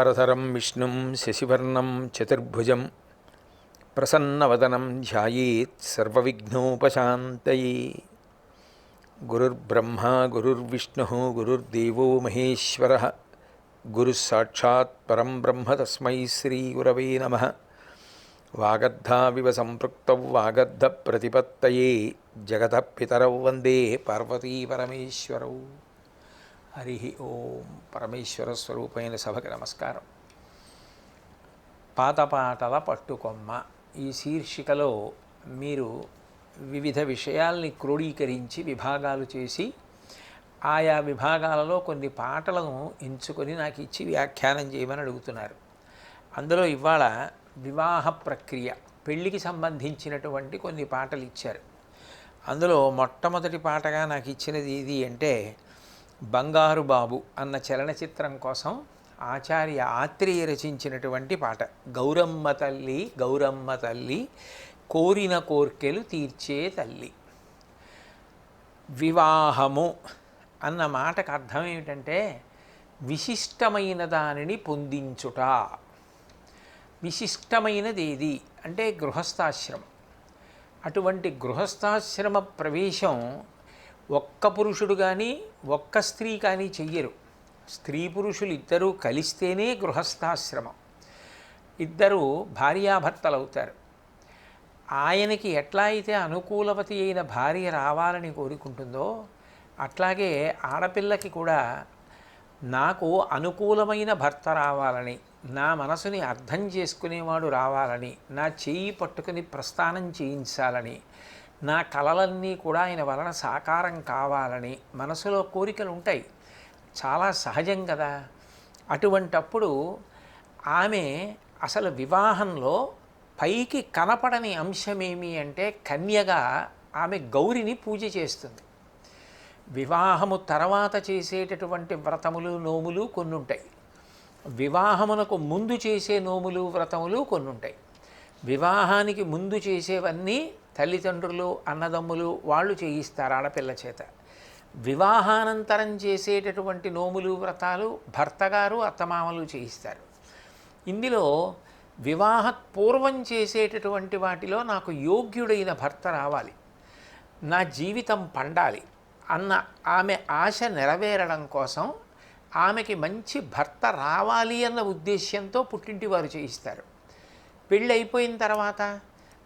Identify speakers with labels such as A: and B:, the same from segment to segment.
A: శుక్లాంబరధరం విష్ణుం శశివర్ణం చతుర్భుజం ప్రసన్నవదనం ధ్యాయేత్ సర్వవిఘ్నోపశాంతయే గురుర్బ్రహ్మ గురుర్విష్ణు గురుర్దేవో మహేశ్వర గురుస్సాక్షాత్ పరం బ్రహ్మ తస్మై శ్రీగురవే నమ వాగద్ధావివ సంపృక్త వాగద్ధ ప్రతిపత్తయే జగత పితరౌ వందే పార్వతీపరమేశ్వరౌ హరి ఓం పరమేశ్వర స్వరూపమైన సభకి నమస్కారం. పాతపాటల పట్టుకొమ్మ. ఈ శీర్షికలో మీరు వివిధ విషయాల్ని క్రోడీకరించి విభాగాలు చేసి ఆయా విభాగాలలో కొన్ని పాటలను ఎంచుకొని నాకు ఇచ్చి వ్యాఖ్యానం చేయమని అడుగుతున్నారు. అందులో ఇవాళ వివాహ ప్రక్రియ పెళ్ళికి సంబంధించినటువంటి కొన్ని పాటలు ఇచ్చారు. అందులో మొట్టమొదటి పాటగా నాకు ఇచ్చినది ఇది అంటే బంగారు బాబు అన్న చలనచిత్రం కోసం ఆచార్య ఆత్రేయ రచించినటువంటి పాట. గౌరమ్మ తల్లి గౌరమ్మ తల్లి కోరిన కోర్కెలు తీర్చే తల్లి. వివాహము అన్న మాటకు అర్థం ఏమిటంటే విశిష్టమైన దానిని పొందించుట. విశిష్టమైనది ఏది అంటే గృహస్థాశ్రమం. అటువంటి గృహస్థాశ్రమ ప్రవేశం ఒక్క పురుషుడు కానీ ఒక్క స్త్రీ కానీ చెయ్యరు. స్త్రీ పురుషులు ఇద్దరూ కలిస్తేనే గృహస్థాశ్రమం. ఇద్దరు భార్యాభర్తలు అవుతారు ఆయనకి ఎట్లా అయితే అనుకూలవతి అయిన భార్య రావాలని కోరుకుంటుందో అట్లాగే ఆడపిల్లకి కూడా నాకు అనుకూలమైన భర్త రావాలని నా మనసుని అర్థం చేసుకునేవాడు రావాలని నా చేయి పట్టుకుని ప్రస్థానం చేయించాలని నా కలలన్నీ కూడా ఆయన వలన సాకారం కావాలని మనసులో కోరికలు ఉంటాయి. చాలా సహజం కదా. అటువంటప్పుడు ఆమె అసలు వివాహంలో పైకి కనపడని అంశమేమి అంటే కన్యగా ఆమె గౌరిని పూజ చేస్తుంది. వివాహము తర్వాత చేసేటటువంటి వ్రతములు నోములు కొన్ని ఉంటాయి వివాహమునకు ముందు చేసే నోములు వ్రతములు కొన్ని ఉంటాయి వివాహానికి ముందు చేసేవన్నీ తల్లిదండ్రులు అన్నదమ్ములు వాళ్ళు చేయిస్తారు ఆడపిల్ల చేత. వివాహానంతరం చేసేటటువంటి నోములు వ్రతాలు భర్తగారు అత్తమామలు చేయిస్తారు. ఇందులో వివాహ పూర్వం చేసేటటువంటి వాటిలో నాకు యోగ్యుడైన భర్త రావాలి. నా జీవితం పండాలి అన్న ఆమె ఆశ నెరవేరడం కోసం ఆమెకి మంచి భర్త రావాలి అన్న ఉద్దేశ్యంతో పుట్టింటి వారు చేయిస్తారు. పెళ్ళి అయిపోయిన తర్వాత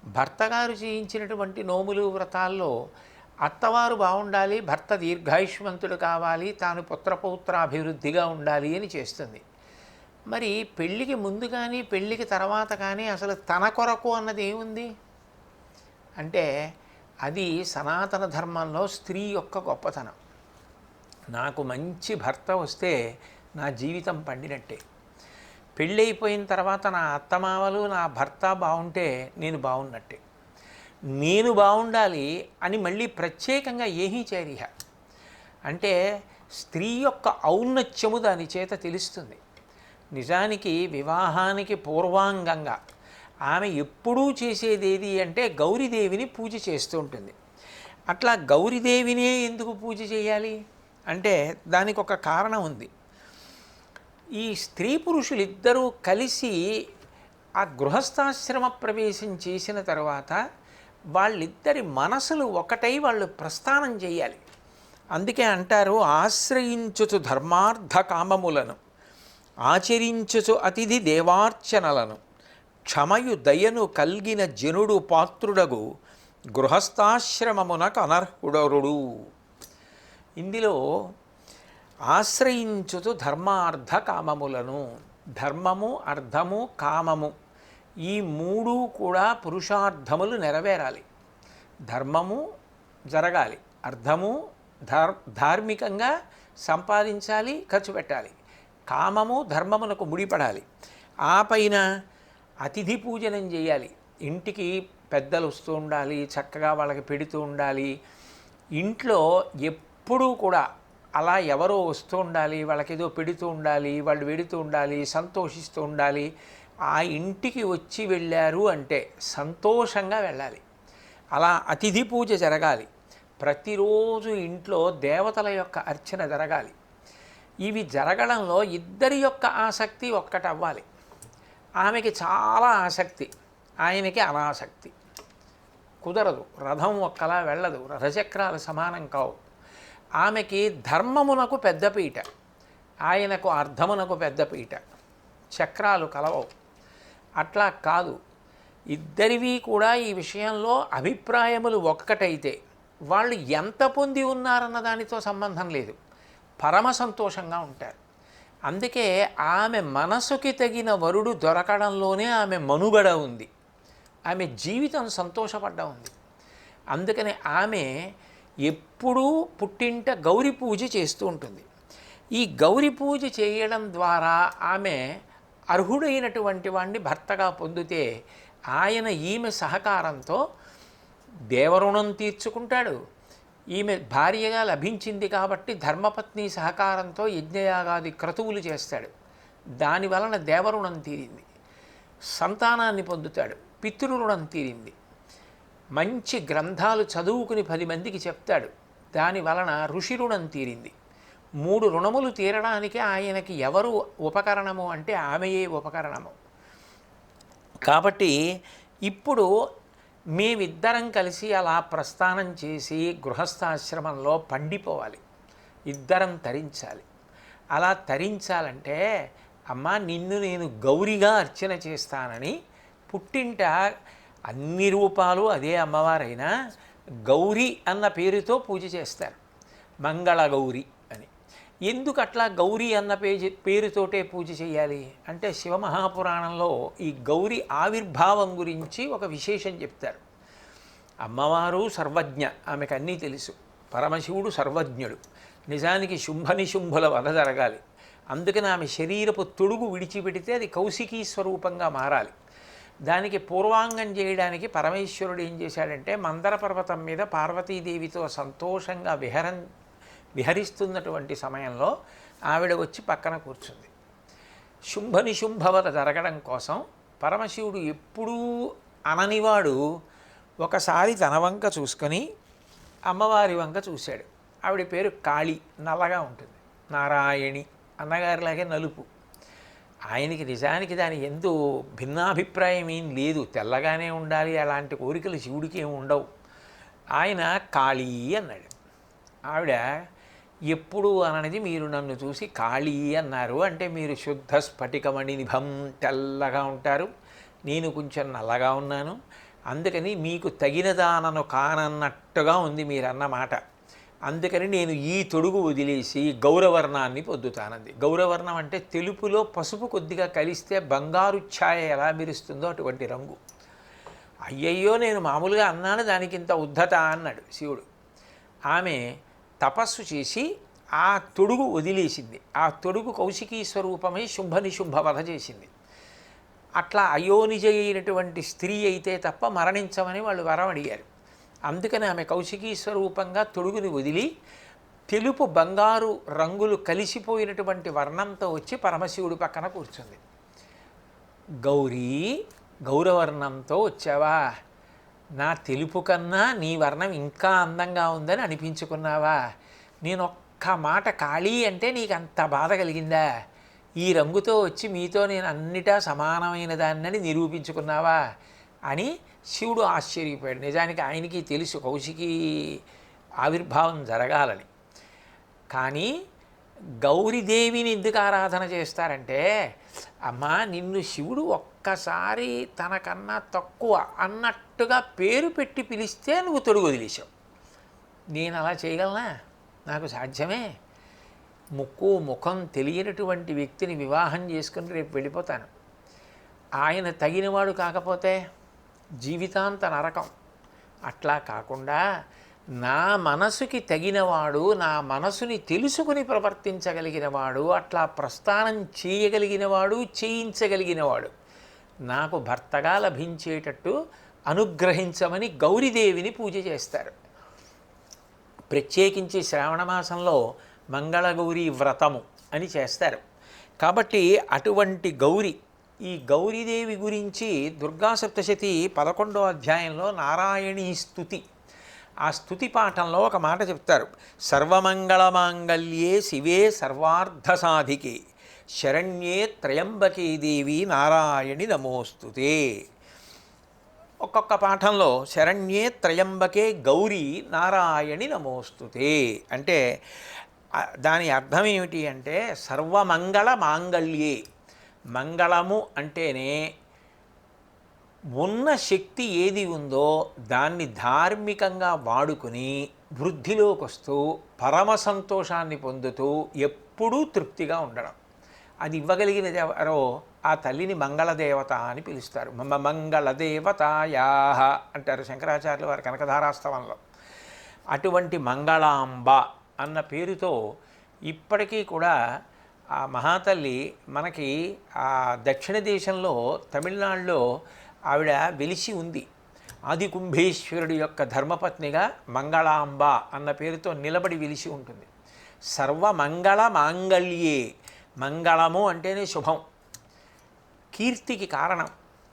A: భర్తగారు చేయించినటువంటి నోములు వ్రతాల్లో అత్తవారు బాగుండాలి భర్త దీర్ఘాయుష్మంతుడు కావాలి తాను పుత్రపౌత్రాభివృద్ధిగా ఉండాలి అని చేస్తుంది. మరి పెళ్ళికి ముందు కానీ పెళ్ళికి తర్వాత కానీ అసలు తన కొరకు అన్నది ఏముంది? అంటే అది సనాతన ధర్మంలో స్త్రీ యొక్క గొప్పతనం. నాకు మంచి భర్త వస్తే నా జీవితం పండినట్టే. పెళ్ళైపోయిన తర్వాత నా అత్తమామలు నా భర్త బాగుంటే నేను బాగున్నట్టే నేను బాగుండాలి అని మళ్ళీ ప్రత్యేకంగా ఏమీ చేరిహ. అంటే స్త్రీ యొక్క ఔన్నత్యము దాని చేత తెలుస్తుంది. నిజానికి వివాహానికి పూర్వాంగంగా ఆమె ఎప్పుడూ చేసేది ఏది అంటే గౌరీదేవిని పూజ చేస్తూ ఉంటుంది. అట్లా గౌరీదేవినే ఎందుకు పూజ చేయాలి? అంటే దానికి ఒక కారణం ఉంది. ఈ స్త్రీ పురుషులు ఇద్దరూ కలిసి ఆ గృహస్థాశ్రమ ప్రవేశం చేసిన తర్వాత వాళ్ళిద్దరి మనసులు ఒకటై వాళ్ళు ప్రస్థానం చేయాలి. అందుకే అంటారు ఆశ్రయించుచు ధర్మార్థ కామములను ఆచరించుచు అతిథి దేవార్చనలను క్షమయు దయను కల్గిన జనుడు పాత్రుడగు గృహస్థాశ్రమమునకు అనర్హుడరుడు. ఇందులో ఆశ్రయించుతు ధర్మార్థ కామములను ధర్మము అర్థము కామము. ఈ మూడు కూడా పురుషార్థములు నెరవేరాలి. ధర్మము జరగాలి. అర్థము ధార్ ధార్మికంగా సంపాదించాలి ఖర్చు పెట్టాలి. కామము ధర్మమునకు ముడిపడాలి. ఆ పైన అతిథి పూజనం చేయాలి. ఇంటికి పెద్దలు వస్తూ ఉండాలి చక్కగా వాళ్ళకి పెడుతూ ఉండాలి. ఇంట్లో ఎప్పుడూ కూడా అలా ఎవరో వస్తూ ఉండాలి వాళ్ళకి ఏదో పెడుతూ ఉండాలి వాళ్ళు వెడుతూ ఉండాలి సంతోషిస్తూ ఉండాలి. ఆ ఇంటికి వచ్చి వెళ్ళారు అంటే సంతోషంగా వెళ్ళాలి. అలా అతిథి పూజ జరగాలి. ప్రతిరోజు ఇంట్లో దేవతల యొక్క అర్చన జరగాలి. ఇవి జరగడంలో ఇద్దరి యొక్క ఆసక్తి ఒక్కటవ్వాలి ఆమెకి చాలా ఆసక్తి ఆయనకి అనాసక్తి. కుదరదు రథం ఒక్కలా వెళ్ళదు రథచక్రాలు సమానం కావు. ఆమెకి ధర్మమునకు పెద్దపీట ఆయనకు అర్థమునకు పెద్దపీట చక్రాలు కలవవు. అట్లా కాదు. ఇద్దరివి కూడా ఈ విషయంలో అభిప్రాయములు ఒక్కటైతే వాళ్ళు ఎంత పొంది ఉన్నారన్న దానితో సంబంధం లేదు. పరమ సంతోషంగా ఉంటారు. అందుకే ఆమె మనసుకి తగిన వరుడు దొరకడంలోనే ఆమె మనుగడ ఉంది. ఆమె జీవితం సంతోషపడ్డ ఉంది. అందుకని ఆమె ఎప్పుడూ పుట్టింట గౌరీ పూజ చేస్తూ ఉంటుంది. ఈ గౌరీ పూజ చేయడం ద్వారా ఆమె అర్హుడైనటువంటి వాడిని భర్తగా పొందితే ఆయన ఈమె సహకారంతో దేవరుణం తీర్చుకుంటాడు. ఈమె భార్యగా లభించింది కాబట్టి ధర్మపత్ని సహకారంతో యజ్ఞయాగాది క్రతువులు చేస్తాడు. దాని వలన దేవరుణం తీరింది. సంతానాన్ని పొందుతాడు. పితృరుణం తీరింది. మంచి గ్రంథాలు చదువుకుని పది మందికి చెప్తాడు. దాని వలన ఋషి రుణం తీరింది. మూడు రుణములు తీరడానికి ఆయనకి ఎవరు ఉపకరణము అంటే ఆమెయే ఉపకరణము. కాబట్టి ఇప్పుడు మేమిద్దరం కలిసి అలా ప్రస్థానం చేసి గృహస్థాశ్రమంలో పండిపోవాలి. ఇద్దరం తరించాలి. అలా తరించాలంటే అమ్మ నిన్ను నేను గౌరిగా అర్చన చేస్తానని పుట్టింట అన్ని రూపాలు అదే అమ్మవారైనా గౌరీ అన్న పేరుతో పూజ చేస్తారు. మంగళ గౌరి అని. ఎందుకు అట్లా గౌరీ అన్న పేజీ పేరుతోటే పూజ చేయాలి? అంటే శివమహాపురాణంలో ఈ గౌరీ ఆవిర్భావం గురించి ఒక విశేషం చెప్తారు. అమ్మవారు సర్వజ్ఞ ఆమెకు అన్నీ తెలుసు. పరమశివుడు సర్వజ్ఞుడు. నిజానికి శుంభనిశుంభుల వధ జరగాలి. అందుకని ఆమె శరీరపు తొడుగు విడిచిపెడితే అది కౌశికీ స్వరూపంగా మారాలి. దానికి పూర్వాంగం చేయడానికి పరమేశ్వరుడు ఏం చేశాడంటే మందర పర్వతం మీద పార్వతీదేవితో సంతోషంగా విహరం విహరిస్తున్నటువంటి సమయంలో ఆవిడ వచ్చి పక్కన కూర్చుంది. శుంభనిశుంభవత జరగడం కోసం పరమశివుడు ఎప్పుడూ అననివాడు ఒకసారి తన వంక చూసుకొని అమ్మవారి వంక చూశాడు. ఆవిడ పేరు కాళి నల్లగా ఉంటుంది. నారాయణి అన్నగారిలాగే నలుపు. ఆయనకి నిజానికి దాని ఎందు భిన్నాభిప్రాయం ఏం లేదు. తెల్లగానే ఉండాలి అలాంటి కోరికలు శివుడికి ఏమి ఉండవు. ఆయన కాళీ అన్నాడు. ఆవిడ ఎప్పుడు అనేది మీరు నన్ను చూసి కాళీ అన్నారు. అంటే మీరు శుద్ధ స్ఫటికమణి నిభం తెల్లగా ఉంటారు. నేను కొంచెం నల్లగా ఉన్నాను. అందుకని మీకు తగినదానను కానన్నట్టుగా ఉంది మీరన్న మాట అందుకని నేను ఈ తొడుగు వదిలేసి గౌరవర్ణాన్ని పొద్దుతానంది గౌరవర్ణం అంటే తెలుపులో పసుపు కొద్దిగా కలిస్తే బంగారు ఛాయ ఎలా మెరుస్తుందో అటువంటి రంగు. అయ్యయ్యో నేను మామూలుగా అన్నాను దానికి ఇంత ఉద్ధత అన్నాడు శివుడు. ఆమె తపస్సు చేసి ఆ తొడుగు వదిలేసింది. ఆ తొడుగు కౌశికీ స్వరూపమై శుంభనిశుంభ వధ చేసింది. అట్లా అయోనిజ అయినటువంటి స్త్రీ అయితే తప్ప మరణించమని వాళ్ళు వరం అడిగారు. అందుకని ఆమె కౌశికీ స్వరూపంగా తొడుగుని వదిలి తెలుపు బంగారు రంగులు కలిసిపోయినటువంటి వర్ణంతో వచ్చి పరమశివుడి పక్కన కూర్చుంది. గౌరీ గౌరవర్ణంతో వచ్చావా? నా తెలుపు కన్నా నీ వర్ణం ఇంకా అందంగా ఉందని అనిపించుకున్నావా? నేను ఒక్క మాట ఖాళీ అంటే నీకు అంత బాధ కలిగిందా? ఈ రంగుతో వచ్చి మీతో నేను అన్నిటా సమానమైన దాన్నని నిరూపించుకున్నావా? అని శివుడు ఆశ్చర్యపోయాడు. నిజానికి ఆయనకి తెలుసు కౌశికి ఆవిర్భావం జరగాలని. కానీ గౌరీదేవిని ఎందుకు ఆరాధన చేస్తారంటే అమ్మా నిన్ను శివుడు ఒక్కసారి తనకన్నా తక్కువ అన్నట్టుగా పేరు పెట్టి పిలిస్తే నువ్వు తొడుగు వదిలేసావు నేను అలా చేయగలనా? నాకు సాధ్యమే? ముక్కు ముఖం తెలియనటువంటి వ్యక్తిని వివాహం చేసుకుని రేపు వెళ్ళిపోతాను. ఆయన తగినవాడు కాకపోతే జీవితాంత నరకం అట్లా కాకుండా నా మనసుకి తగినవాడు నా మనసుని తెలుసుకుని ప్రవర్తించగలిగినవాడు అట్లా ప్రస్థానం చేయగలిగినవాడు చేయించగలిగినవాడు. నాకు భర్తగా లభించేటట్టు అనుగ్రహించమని గౌరీదేవిని పూజ చేస్తారు. ప్రత్యేకించి శ్రావణ మాసంలో మంగళగౌరి వ్రతము అని చేస్తారు. కాబట్టి అటువంటి గౌరి ఈ గౌరీదేవి గురించి దుర్గా సప్తశతి పదకొండో అధ్యాయంలో నారాయణీ స్థుతి ఆ స్తుతి పాఠంలో ఒక మాట చెప్తారు. సర్వమంగళమాంగళ్యే శివే సర్వార్థ సాధికే శరణ్యే త్రయంబకే దేవి నారాయణి నమోస్తుతే. ఒక్కొక్క పాఠంలో శరణ్యే త్రయంబకే గౌరీ నారాయణి నమోస్తుతే. అంటే దాని అర్థం ఏమిటి అంటే సర్వమంగళ మాంగళ్యే మంగళము అంటేనే ఉన్న శక్తి ఏది ఉందో దాన్ని ధార్మికంగా వాడుకుని వృద్ధిలోకి వస్తూ పరమ సంతోషాన్ని పొందుతూ ఎప్పుడూ తృప్తిగా ఉండడం. అది ఇవ్వగలిగిన ఎవరో ఆ తల్లిని మంగళదేవత అని పిలుస్తారు. మమ్మ మంగళదేవతాయా అంటారు శంకరాచార్యులు వారి కనకధారాస్తవంలో. అటువంటి మంగళాంబ అన్న పేరుతో ఇప్పటికీ కూడా ఆ మహాతల్లి మనకి ఆ దక్షిణ దేశంలో తమిళనాడులో ఆవిడ వెలిసి ఉంది. ఆది కుంభేశ్వరుడి యొక్క ధర్మపత్నిగా మంగళాంబ అన్న పేరుతో నిలబడి వెలిసి ఉంటుంది. సర్వమంగళ మాంగళ్యే మంగళము అంటేనే శుభం. కీర్తికి కారణం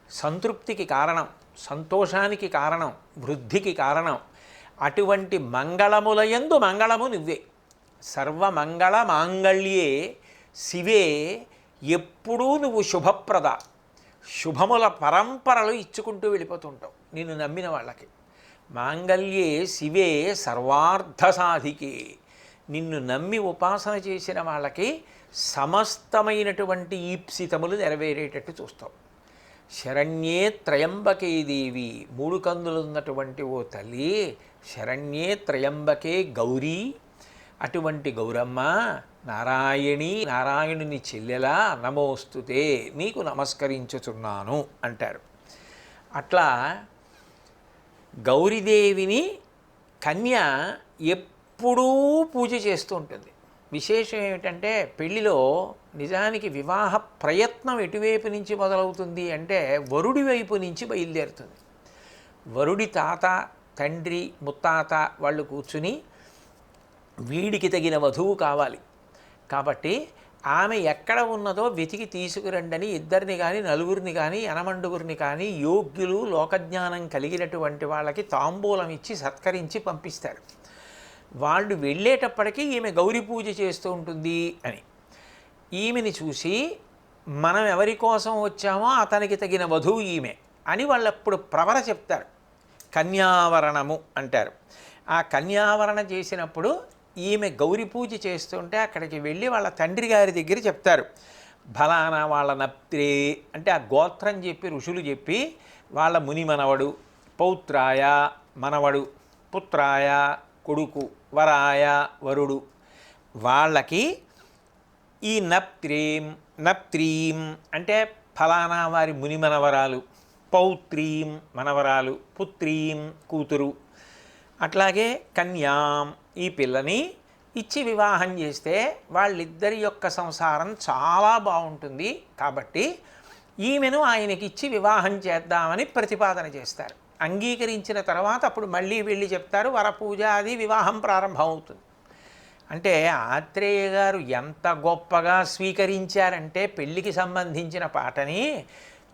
A: సంతృప్తికి కారణం సంతోషానికి కారణం వృద్ధికి కారణం అటువంటి మంగళములయందు మంగళము నువ్వే. సర్వమంగళ మాంగళ్యే శివే ఎప్పుడూ నువ్వు శుభప్రద. శుభముల పరంపరలు ఇచ్చుకుంటూ వెళ్ళిపోతుంటావు. నిన్ను నమ్మిన వాళ్ళకి. మాంగల్యే శివే సర్వార్థ సాధికే నిన్ను నమ్మి ఉపాసన చేసిన వాళ్ళకి సమస్తమైనటువంటి ఈప్సితములు నెరవేరేటట్టు చూస్తావు. శరణ్యే త్రయంబకే దేవి. మూడు కందులు ఉన్నటువంటి ఓ తల్లి శరణ్యే త్రయంబకే గౌరీ. అటువంటి గౌరమ్మ నారాయణి నారాయణుని చెల్లెలా నమోస్తుతే నీకు నమస్కరించుచున్నాను అంటారు. అట్లా గౌరీదేవిని కన్య ఎప్పుడూ పూజ చేస్తూ ఉంటుంది. విశేషం ఏమిటంటే పెళ్ళిలో నిజానికి వివాహ ప్రయత్నం ఎటువైపు నుంచి మొదలవుతుంది అంటే వరుడి వైపు నుంచి బయలుదేరుతుంది. వరుడి తాత తండ్రి ముత్తాత వాళ్ళు కూర్చుని వీడికి తగిన వధువు కావాలి. కాబట్టి ఆమె ఎక్కడ ఉన్నదో వెతికి తీసుకురండని ఇద్దరిని కానీ నలుగురిని కానీ ఎనమండుగురిని కానీ యోగ్యులు లోకజ్ఞానం కలిగినటువంటి వాళ్ళకి తాంబూలం ఇచ్చి సత్కరించి పంపిస్తారు. వాళ్ళు వెళ్ళేటప్పటికీ ఈమె గౌరీ పూజ చేస్తూ ఉంటుంది అని. ఈమెని చూసి మనం ఎవరి కోసం వచ్చామో అతనికి తగిన వధువు ఈమె అని వాళ్ళప్పుడు ప్రవర చెప్తారు. కన్యావరణము అంటారు. ఆ కన్యావరణ చేసినప్పుడు ఈమె గౌరీ పూజ చేస్తుంటే అక్కడికి వెళ్ళి వాళ్ళ తండ్రి గారి దగ్గర చెప్తారు. ఫలానా వాళ్ళ నప్త్రే అంటే ఆ గోత్రం చెప్పి ఋషులు చెప్పి వాళ్ళ ముని మనవడు పౌత్రాయ మనవడు పుత్రాయ కొడుకు వరాయ వరుడు. వాళ్ళకి ఈ నప్త్రీం నప్త్రీం అంటే ఫలానా వారి ముని మనవరాలు పౌత్రీం మనవరాలు పుత్రీం కూతురు. అట్లాగే కన్యాం ఈ పిల్లని ఇచ్చి వివాహం చేస్తే వాళ్ళిద్దరి యొక్క సంసారం చాలా బాగుంటుంది కాబట్టి ఈమెను ఆయనకి ఇచ్చి వివాహం చేద్దామని ప్రతిపాదన చేస్తారు. అంగీకరించిన తర్వాత అప్పుడు మళ్ళీ వెళ్ళి చెప్తారు వరపూజ అది వివాహం ప్రారంభమవుతుంది. అంటే ఆత్రేయ గారు ఎంత గొప్పగా స్వీకరించారంటే పెళ్ళికి సంబంధించిన పాటని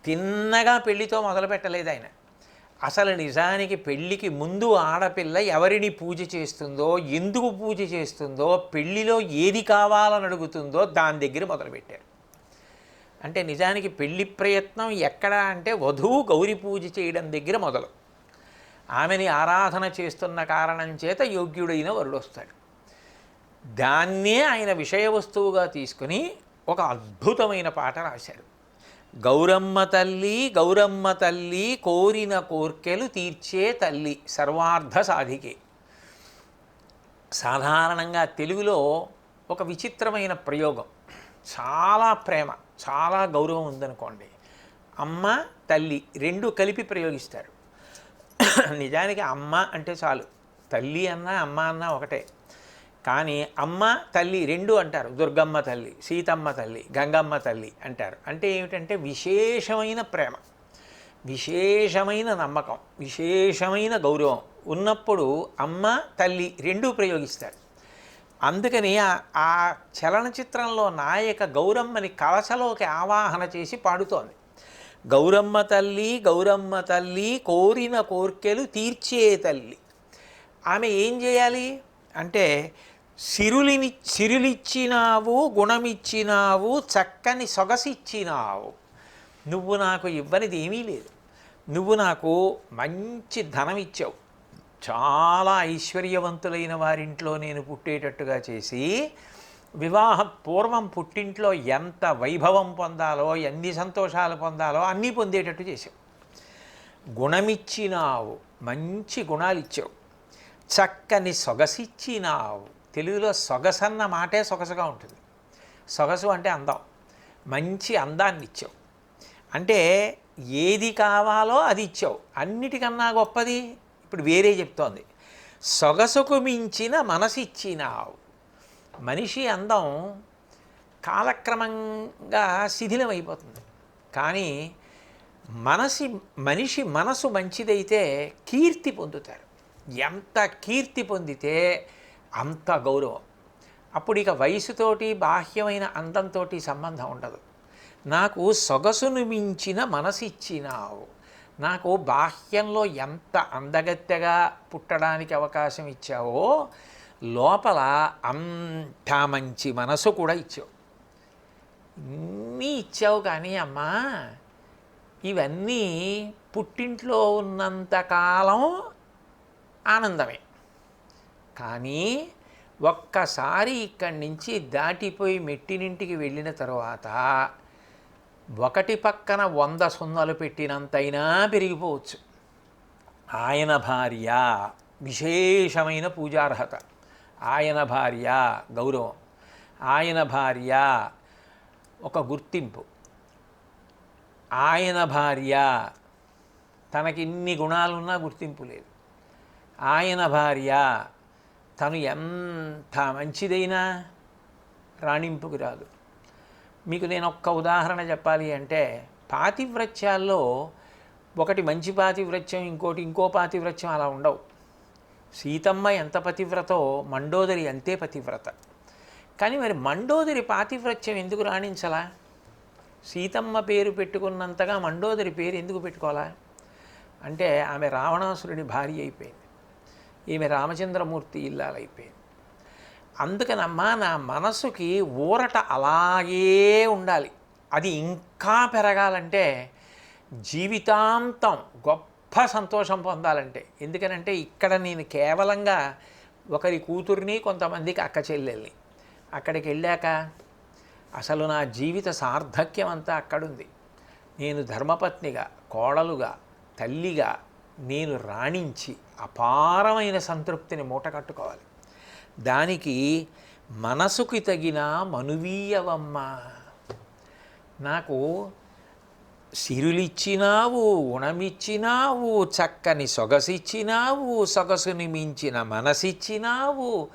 A: తిన్నగా పెళ్ళితో మొదలుపెట్టలేదు ఆయన. అసలు నిజానికి పెళ్ళికి ముందు ఆడపిల్ల ఎవరిని పూజ చేస్తుందో ఎందుకు పూజ చేస్తుందో పెళ్ళిలో ఏది కావాలని అడుగుతుందో దాని దగ్గర మొదలుపెట్టారు. అంటే నిజానికి పెళ్ళి ప్రయత్నం ఎక్కడ అంటే వధువు గౌరీ పూజ చేయడం దగ్గర మొదలు. ఆమెని ఆరాధన చేస్తున్న కారణం చేత యోగ్యుడైన వరుడు వస్తాడు. దాన్నే ఆయన విషయ వస్తువుగా తీసుకుని ఒక అద్భుతమైన పాట రాశారు గౌరమ్మ తల్లి గౌరమ్మ తల్లి కోరిన కోర్కెలు తీర్చే తల్లి సర్వార్థ సాధికే. సాధారణంగా తెలుగులో ఒక విచిత్రమైన ప్రయోగం. చాలా ప్రేమ చాలా గౌరవం ఉందనుకోండి. అమ్మ తల్లి రెండు కలిపి ప్రయోగిస్తారు. నిజానికి అమ్మ అంటే చాలు. తల్లి అన్న అమ్మ అన్న ఒకటే. కానీ అమ్మ తల్లి రెండు అంటారు. దుర్గమ్మ తల్లి సీతమ్మ తల్లి గంగమ్మ తల్లి అంటారు. అంటే ఏమిటంటే విశేషమైన ప్రేమ విశేషమైన నమ్మకం విశేషమైన గౌరవం ఉన్నప్పుడు అమ్మ తల్లి రెండూ ప్రయోగిస్తారు. అందుకని ఆ- చలనచిత్రంలో నాయక గౌరమ్మని కలశలోకి ఆవాహన చేసి పాడుతోంది. గౌరమ్మ తల్లి గౌరమ్మ తల్లి కోరిన కోర్కెలు తీర్చే తల్లి. ఆమె ఏం చేయాలి? అంటే సిరులిని సిరులిచ్చినావు గుణమిచ్చినావు చక్కని సొగసిచ్చినావు. నువ్వు నాకు ఇవ్వనిది ఏమీ లేదు. నువ్వు నాకు మంచి ధనం ఇచ్చావు చాలా ఐశ్వర్యవంతులైన వారింట్లో నేను పుట్టేటట్టుగా చేసి వివాహ పూర్వం పుట్టింట్లో ఎంత వైభవం పొందాలో ఎన్ని సంతోషాలు పొందాలో అన్నీ పొందేటట్టు చేసావు గుణమిచ్చినావు మంచి గుణాలు ఇచ్చావు చక్కని సొగసిచ్చినావు. తెలుగులో సొగసన్న మాటే సొగసుగా ఉంటుంది. సొగసు అంటే అందం. మంచి అందాన్ని ఇచ్చావు. అంటే ఏది కావాలో అది ఇచ్చావు. అన్నిటికన్నా గొప్పది ఇప్పుడు వేరే చెప్తోంది. సొగసుకు మించిన మనసిచ్చినావు మనిషి అందం కాలక్రమంగా శిథిలమైపోతుంది. కానీ మనసి మనిషి మనసు మంచిదైతే కీర్తి పొందుతారు. ఎంత కీర్తి పొందితే అంత గౌరవం. అప్పుడు ఇక వయసుతోటి బాహ్యమైన అందంతో సంబంధం ఉండదు. నాకు సొగసును మించిన మనసిచ్చినావు. నాకు బాహ్యంలో ఎంత అందగత్తెగా పుట్టడానికి అవకాశం ఇచ్చావో లోపల అంత మంచి మనసు కూడా ఇచ్చావు. ఇన్ని ఇచ్చావు కానీ అమ్మా ఇవన్నీ పుట్టింట్లో ఉన్నంతకాలం ఆనందమే. కానీ ఒక్కసారి ఇక్కడి నుంచి దాటిపోయి మెట్టినింటికి వెళ్ళిన తర్వాత ఒకటి పక్కన వంద సున్నలు పెట్టినంతైనా పెరిగిపోవచ్చు. ఆయన భార్య విశేషమైన పూజార్హత. ఆయన భార్య గౌరవం. ఆయన భార్య ఒక గుర్తింపు. ఆయన భార్య తనకి ఇన్ని గుణాలున్నా గుర్తింపు లేదు. ఆయన భార్య తను ఎంత మంచిదైనా రాణింపుకు రాదు. మీకు నేను ఒక్క ఉదాహరణ చెప్పాలి అంటే పాతివ్రత్యాల్లో ఒకటి మంచి పాతివ్రత్యం ఇంకోటి ఇంకో పాతివ్రత్యం అలా ఉండవు. సీతమ్మ ఎంత పతివ్రతో మండోదరి అంతే పతివ్రత. కానీ మరి మండోదరి పాతివ్రత్యం ఎందుకు రాణించలా? సీతమ్మ పేరు పెట్టుకున్నంతగా మండోదరి పేరు ఎందుకు పెట్టుకోవాలా? అంటే ఆమె రావణాసురుడి భార్య అయిపోయింది. ఈమె రామచంద్రమూర్తి ఇల్లాలైపోయింది. అందుకనమ్మా నా మనసుకి ఊరట అలాగే ఉండాలి. అది ఇంకా పెరగాలంటే జీవితాంతం గొప్ప సంతోషం పొందాలంటే. ఎందుకనంటే ఇక్కడ నేను కేవలంగా ఒకరి కూతుర్ని కొంతమందికి అక్క చెల్లెల్ని. అక్కడికి వెళ్ళాక అసలు నా జీవిత సార్థక్యం అంతా అక్కడుంది. నేను ధర్మపత్నిగా కోడలుగా తల్లిగా నేను రాణించి అపారమైన సంతృప్తిని మూట కట్టుకోవాలి దానికి మనసుకి తగిన మనువీయవమ్మ. నాకు సిరులిచ్చినావు ఉణమిచ్చినావు చక్కని సొగసిచ్చినావు సొగసుని మించిన మనసిచ్చినావు.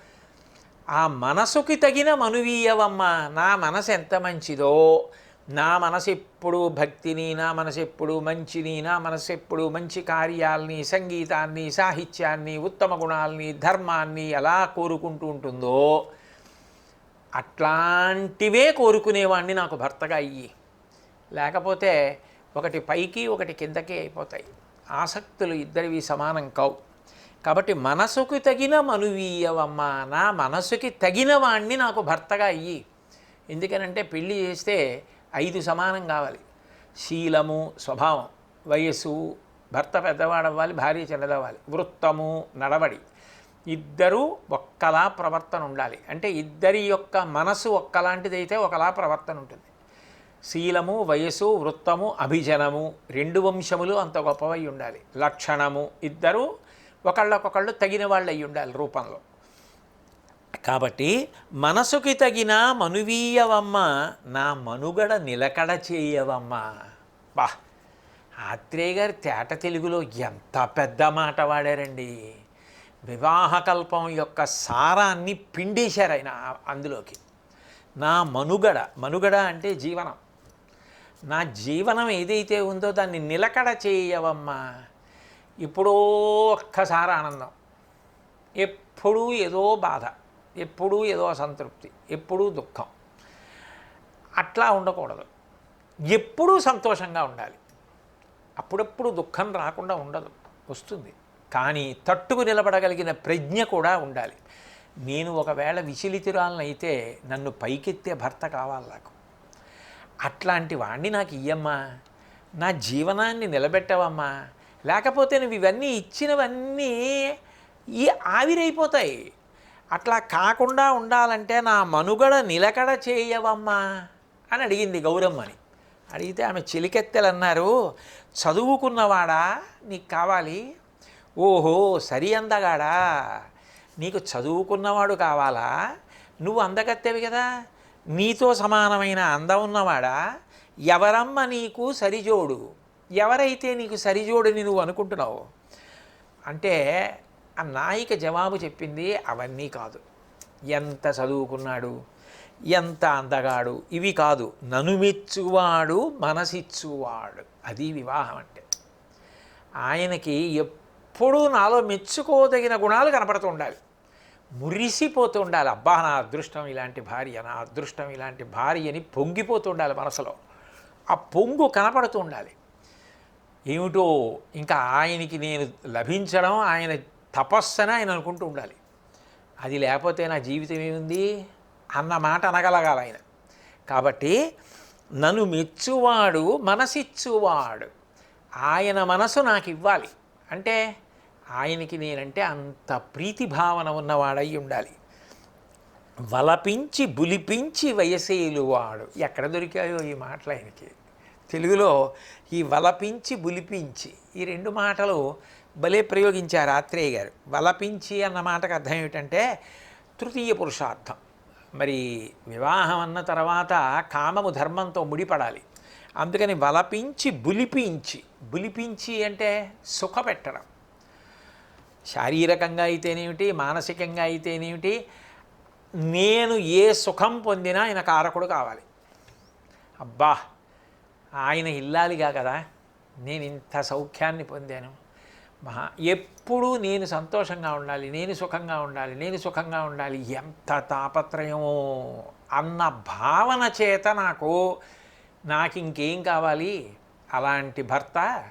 A: ఆ మనసుకి తగిన మనువీయవమ్మ. నా మనసు ఎంత మంచిదో నా మనసు ఎప్పుడు భక్తిని నా మనసు ఎప్పుడు మంచిని నా మనసు ఎప్పుడు మంచి కార్యాల్ని సంగీతాన్ని సాహిత్యాన్ని ఉత్తమ గుణాల్ని ధర్మాన్ని ఎలా కోరుకుంటూ ఉంటుందో అట్లాంటివే కోరుకునేవాడిని నాకు భర్తగా అయ్యి. లేకపోతే ఒకటి పైకి ఒకటి కిందకి అయిపోతాయి. ఆసక్తులు ఇద్దరివి సమానం కావు. కాబట్టి మనసుకు తగిన మనువీయవమ్మ నా మనసుకి తగిన వాణ్ణి నాకు భర్తగా అయ్యి. ఎందుకనంటే పెళ్ళి చేస్తే ఐదు సమానం కావాలి. శీలము స్వభావం. వయస్సు భర్త పెద్దవాడవ్వాలి భార్య చిన్నదవ్వాలి. వృత్తము నడవడి. ఇద్దరూ ఒక్కలా ప్రవర్తన ఉండాలి. అంటే ఇద్దరి యొక్క మనసు ఒక్కలాంటిదైతే ఒకలా ప్రవర్తన ఉంటుంది. శీలము వయస్సు వృత్తము అభిజనము రెండు వంశములు అంత గొప్పవై ఉండాలి. లక్షణము ఇద్దరు ఒకళ్ళకొకళ్ళు తగిన వాళ్ళు అయి ఉండాలి రూపంలో. కాబట్టి మనసుకి తగిన మనువీయవమ్మ నా మనుగడ నిలకడ చేయవమ్మ. బా ఆత్రేయ గారి తేట తెలుగులో ఎంత పెద్ద మాట వాడారండి. వివాహకల్పం యొక్క సారాన్ని పిండేశారు ఆయన అందులోకి. నా మనుగడ మనుగడ అంటే జీవనం. నా జీవనం ఏదైతే ఉందో దాన్ని నిలకడ చేయవమ్మా. ఇప్పుడో ఒక్కసారి ఆనందం. ఎప్పుడూ ఏదో బాధ. ఎప్పుడూ ఏదో అసంతృప్తి ఎప్పుడూ దుఃఖం. అట్లా ఉండకూడదు. ఎప్పుడూ సంతోషంగా ఉండాలి. అప్పుడప్పుడు దుఃఖం రాకుండా ఉండదు. వస్తుంది. కానీ తట్టుకు నిలబడగలిగిన ప్రజ్ఞ కూడా ఉండాలి. నేను ఒకవేళ విచలితురాలనైతే నన్ను పైకెత్తే భర్త కావాలి నాకు. అట్లాంటి వాణ్ణి నాకు ఇయ్యమ్మా. నా జీవనాన్ని నిలబెట్టవమ్మా. లేకపోతే నువ్వు ఇవన్నీ ఇచ్చినవన్నీ ఈ ఆవిరైపోతాయి. అట్లా కాకుండా ఉండాలంటే నా మనుగడ నిలకడ చేయవమ్మా అని అడిగింది గౌరమ్మని. అడిగితే ఆమె చిలికెత్తెలు అన్నారు చదువుకున్నవాడా? నీకు కావాలి? ఓహో సరి అందగాడా? నీకు చదువుకున్నవాడు కావాలా? నువ్వు అందగత్తెవి కదా? నీతో సమానమైన అందం ఉన్నవాడా ఎవరమ్మ నీకు సరిజోడు? ఎవరైతే నీకు సరిజోడని నువ్వు అనుకుంటున్నావు? అంటే ఆ నాయిక జవాబు చెప్పింది అవన్నీ కాదు. ఎంత చదువుకున్నాడు ఎంత అందగాడు ఇవి కాదు నను మెచ్చువాడు మనసిచ్చువాడు. అది వివాహం అంటే. ఆయనకి ఎప్పుడూ నాలో మెచ్చుకోదగిన గుణాలు కనపడుతూ ఉండాలి. మురిసిపోతూ ఉండాలి. అబ్బా నా అదృష్టం ఇలాంటి భార్య నా అదృష్టం ఇలాంటి భార్య అని పొంగిపోతూ ఉండాలి మనసులో. ఆ పొంగు కనపడుతూ ఉండాలి. ఏమిటో ఇంకా ఆయనకి నేను లభించడం ఆయన తపస్సని ఆయన అనుకుంటూ ఉండాలి. అది లేకపోతే నా జీవితం ఏముంది? అన్న మాట అనగలగాలి ఆయన. కాబట్టి నన్ను మెచ్చువాడు మనసిచ్చువాడు. ఆయన మనసు నాకు ఇవ్వాలి అంటే ఆయనకి నేనంటే అంత ప్రీతి భావన ఉన్నవాడై ఉండాలి. వలపించి బులిపించి వయసేలువాడు ఎక్కడ దొరికాయో ఈ మాటలు ఆయనకి? తెలుగులో ఈ వలపించి బులిపించి ఈ రెండు మాటలు భలే ప్రయోగించారు ఆత్రేయ గారు. వలపించి అన్న మాటకు అర్థం ఏమిటంటే తృతీయ పురుషార్థం. మరి వివాహం అన్న తర్వాత కామము ధర్మంతో ముడిపడాలి. అందుకని వలపించి బులిపించి బులిపించి అంటే సుఖపెట్టడం. శారీరకంగా అయితేనేమిటి మానసికంగా అయితేనేమిటి నేను ఏ సుఖం పొందినా ఆయన కారకుడు కావాలి. అబ్బా ఆయన ఇల్లాలిగా కదా నేను ఇంత సౌఖ్యాన్ని పొందాను. మహా ఎప్పుడూ నేను సంతోషంగా ఉండాలి నేను సుఖంగా ఉండాలి నేను సుఖంగా ఉండాలి ఎంత తాపత్రయమో అన్న భావన చేత నాకు నాకు ఇంకేం కావాలి? అలాంటి భర్త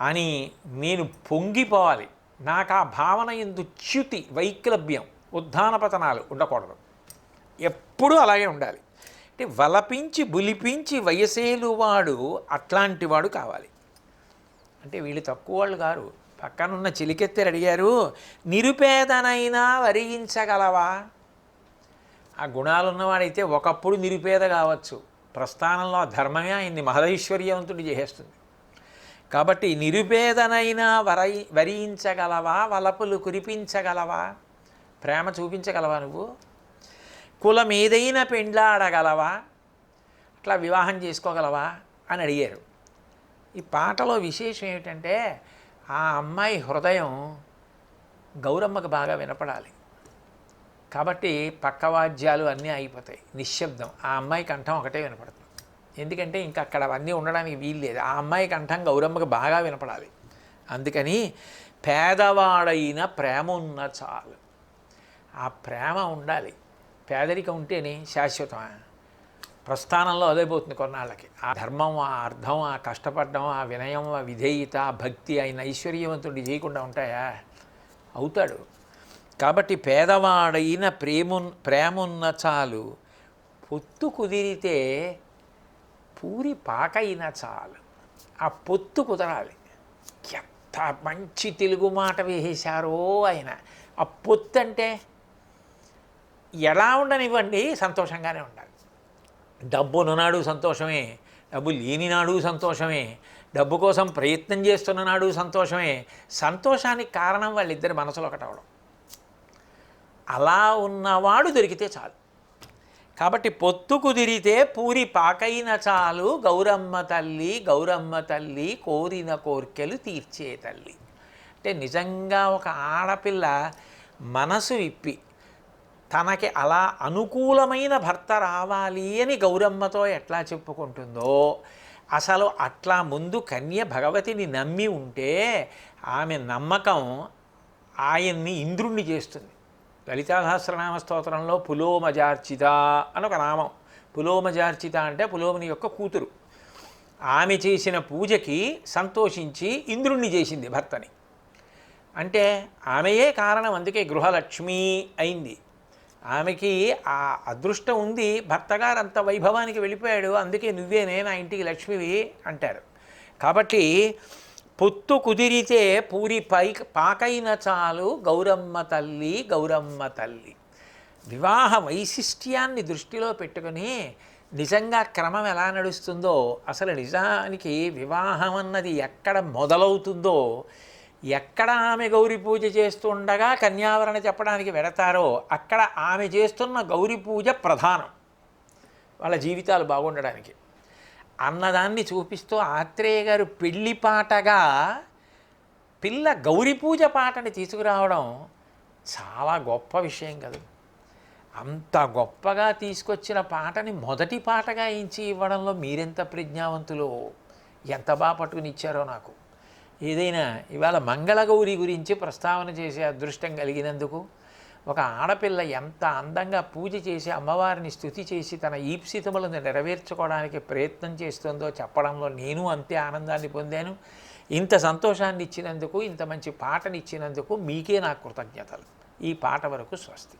A: అని నేను పొంగిపోవాలి. నాకు ఆ భావన ఎందు చ్యుతి వైక్లభ్యం ఉద్ధాన పతనాలు ఉండకూడదు. ఎప్పుడూ అలాగే ఉండాలి. అంటే వలపించి బులిపించి వయసేలువాడు అట్లాంటి వాడు కావాలి. అంటే వీళ్ళు తక్కువ వాళ్ళు గారు పక్కనున్న చిలికెత్తెరు అడిగారు నిరుపేదనైనా వరిగించగలవా? ఆ గుణాలు ఉన్నవాడైతే ఒకప్పుడు నిరుపేద కావచ్చు. ప్రస్థానంలో ఆ ధర్మమే ఆయన్ని మహదైశ్వర్యవంతుడు చేసేస్తుంది. కాబట్టి నిరుపేదనైనా వరై వరించగలవా వలపులు కురిపించగలవా? ప్రేమ చూపించగలవా నువ్వు? కులం ఏదైనా పెండ్లాడగలవా? అట్లా వివాహం చేసుకోగలవా? అని అడిగారు. ఈ పాటలో విశేషం ఏమిటంటే ఆ అమ్మాయి హృదయం గౌరమ్మకు బాగా వినపడాలి. కాబట్టి పక్క వాద్యాలు అన్నీ అయిపోతాయి నిశ్శబ్దం. ఆ అమ్మాయి కంఠం ఒకటే వినపడుతుంది. ఎందుకంటే ఇంకా అక్కడ అవన్నీ ఉండడానికి వీలు లేదు. ఆ అమ్మాయి కంఠం గౌరమ్మకు బాగా వినపడాలి. అందుకని పేదవాడైన ప్రేమ ఉన్న చాలు. ఆ ప్రేమ ఉండాలి. పేదరికం ఉంటేనే శాశ్వతమా? ప్రస్థానంలో అదైపోతుంది కొన్నాళ్ళకి. ఆ ధర్మం ఆ అర్థం ఆ కష్టపడడం ఆ వినయం ఆ విధేయత ఆ భక్తి ఆయన ఐశ్వర్యవంతుడి చేయకుండా ఉంటాయా? అవుతాడు. కాబట్టి పేదవాడైన ప్రేము ప్రేమున్న చాలు. పొత్తు కుదిరితే పూరి పాకైన చాలు. ఆ పొత్తు కుదరాలి. ఎంత మంచి తెలుగు మాట వేసేశారో ఆయన. ఆ పొత్తు అంటే ఎలా ఉండనివ్వండి సంతోషంగానే ఉండాలి. డబ్బు ఉన్ననాడు సంతోషమే డబ్బు లేనినాడు సంతోషమే డబ్బు కోసం ప్రయత్నం చేస్తున్న నాడు సంతోషమే. సంతోషానికి కారణం వాళ్ళిద్దరి మనసులో ఒకటవడం అలా ఉన్నవాడు దొరికితే చాలు. కాబట్టి పొత్తు కుదిరితే పూరి పాకైన చాలు గౌరమ్మ తల్లి గౌరమ్మ తల్లి కోరిన కోర్కెలు తీర్చే తల్లి. అంటే నిజంగా ఒక ఆడపిల్ల మనసు విప్పి తనకి అలా అనుకూలమైన భర్త రావాలి అని గౌరమ్మతో ఎట్లా చెప్పుకుంటుందో అసలు అట్లా ముందు కన్య భగవతిని నమ్మి ఉంటే ఆమె నమ్మకం ఆయన్ని ఇంద్రుణ్ణి చేస్తుంది. లలితాసహస్రనామ స్తోత్రంలో పులోమజార్చిత అని ఒక నామం. పులోమజార్చిత అంటే పులోముని యొక్క కూతురు. ఆమె చేసిన పూజకి సంతోషించి ఇంద్రుణ్ణి చేసింది భర్తని. అంటే ఆమెయే కారణం అందుకే గృహలక్ష్మి అయింది. ఆమెకి ఆ అదృష్టం ఉంది భర్తగారు అంత వైభవానికి వెళ్ళిపోయాడు అందుకే నువ్వేనే నా ఇంటికి లక్ష్మివి అంటారు. కాబట్టి పొత్తు కుదిరితే పూరి పై పాకైన చాలు గౌరమ్మ తల్లి గౌరమ్మ తల్లి. వివాహ వైశిష్ట్యాన్ని దృష్టిలో పెట్టుకుని నిజంగా క్రమం ఎలా నడుస్తుందో అసలు నిజానికి వివాహం అన్నది ఎక్కడ మొదలవుతుందో ఎక్కడ ఆమె గౌరీ పూజ చేస్తుండగా కన్యావరణ చెప్పడానికి వెడతారో అక్కడ ఆమె చేస్తున్న గౌరీ పూజ ప్రధానం. వాళ్ళ జీవితాలు బాగుండడానికి. అన్నదాన్ని చూపిస్తూ ఆత్రేయ గారు పెళ్ళి పాటగా పిల్ల గౌరీ పూజ పాటని తీసుకురావడం చాలా గొప్ప విషయం కదా. అంత గొప్పగా తీసుకొచ్చిన పాటని మొదటి పాటగా ఎంచి ఇవ్వడంలో మీరెంత ప్రజ్ఞావంతులు? ఎంత బాగా పట్టుకుని ఇచ్చారో నాకు. ఏదైనా ఇవాళ మంగళగౌరి గురించి ప్రస్తావన చేసే అదృష్టం కలిగినందుకు ఒక ఆడపిల్ల ఎంత అందంగా పూజ చేసి అమ్మవారిని స్థుతి చేసి తన ఈప్సితములను నెరవేర్చుకోవడానికి ప్రయత్నం చేస్తుందో చెప్పడంలో నేను అంతే ఆనందాన్ని పొందాను. ఇంత సంతోషాన్ని ఇచ్చినందుకు ఇంత మంచి పాటనిచ్చినందుకు మీకే నా కృతజ్ఞతలు. ఈ పాట వరకు స్వస్తి.